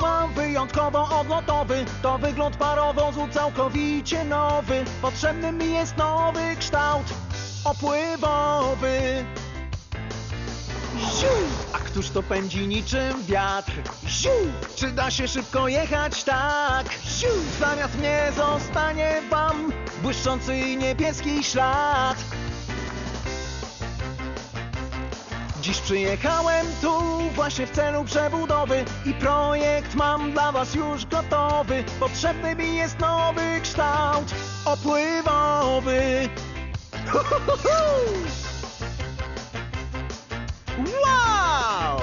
mam wyjątkowo odlotowy To wygląd parowozu całkowicie nowy Potrzebny mi jest nowy kształt opływowy Ziu! A któż to pędzi niczym wiatr? Ziu! Czy da się szybko jechać tak? Ziu! Zamiast mnie zostanie wam błyszczący niebieski ślad Dziś przyjechałem tu właśnie w celu przebudowy I projekt mam dla was już gotowy Potrzebny mi jest nowy kształt opływowy! Wow!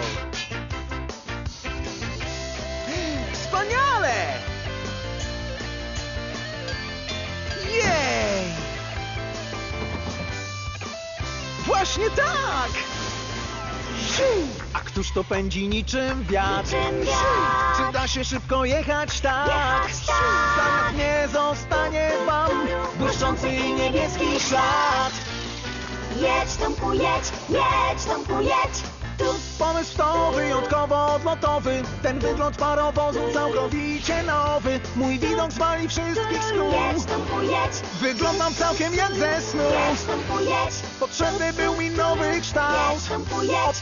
Wspaniale! Jej! Właśnie tak! A któż to pędzi niczym wiatr? Niczym Ziu! wiatr. Czy da się szybko jechać tak? Jechać tak. Nie zostanie wam błyszczący niebieski ślad Jedź Tomku, jedź, jedź Tomku, jedź Tu Pomysł to wyjątkowo odlotowy. Ten wygląd parowozu całkowicie nowy. Mój widok zwali wszystkich z kół Wyglądam całkiem jak ze snu. Potrzebny był mi nowy kształt. Jedź